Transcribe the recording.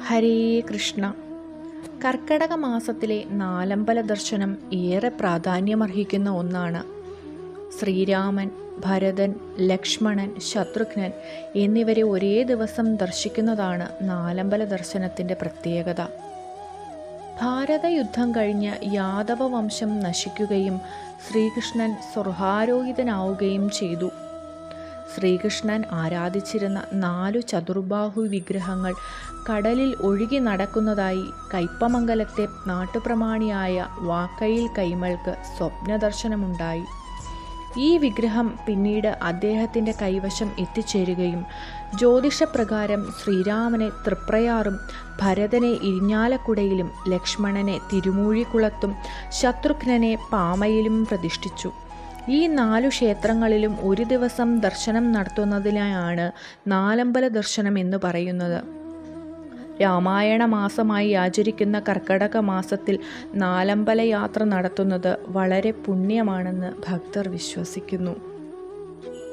ഹരേ കൃഷ്ണ. കർക്കടക മാസത്തിലെ നാലമ്പല ദർശനം ഏറെ പ്രാധാന്യമർഹിക്കുന്ന ഒന്നാണ്. ശ്രീരാമൻ ഭരതൻ ലക്ഷ്മണൻ ശത്രുഘ്നൻ എന്നിവരെ ഒരേ ദിവസം ദർശിക്കുന്നതാണ് നാലമ്പല ദർശനത്തിന്റെ പ്രത്യേകത. ഭാരതയുദ്ധം കഴിഞ്ഞ് യാദവ വംശം നശിക്കുകയും ശ്രീകൃഷ്ണൻ സ്വർഹാരോഹിതനാവുകയും ചെയ്തു. ശ്രീകൃഷ്ണൻ ആരാധിച്ചിരുന്ന നാലു ചതുർബാഹു വിഗ്രഹങ്ങൾ കടലിൽ ഒഴുകി നടക്കുന്നതായി കയ്പമംഗലത്തെ നാട്ടുപ്രമാണിയായ വാക്കയിൽ കൈമൾക്ക് സ്വപ്നദർശനമുണ്ടായി. ഈ വിഗ്രഹം പിന്നീട് അദ്ദേഹത്തിന്റെ കൈവശം എത്തിച്ചേരുകയും ജ്യോതിഷപ്രകാരം ശ്രീരാമനെ തൃപ്രയാറും ഭരതനെ ഇരിഞ്ഞാലക്കുടയിലും ലക്ഷ്മണനെ തിരുമൂഴിക്കുളത്തും ശത്രുഘ്നനെ പാമയിലും പ്രതിഷ്ഠിച്ചു. ഈ നാലു ക്ഷേത്രങ്ങളിലും ഒരു ദിവസം ദർശനം നടത്തുന്നതിനായാണ് നാലമ്പല ദർശനം എന്ന് പറയുന്നത്. രാമായണ മാസമായി ആചരിക്കുന്ന കർക്കടക മാസത്തിൽ നാലമ്പല യാത്ര നടത്തുന്നത് വളരെ പുണ്യമാണെന്ന് ഭക്തർ വിശ്വസിക്കുന്നു.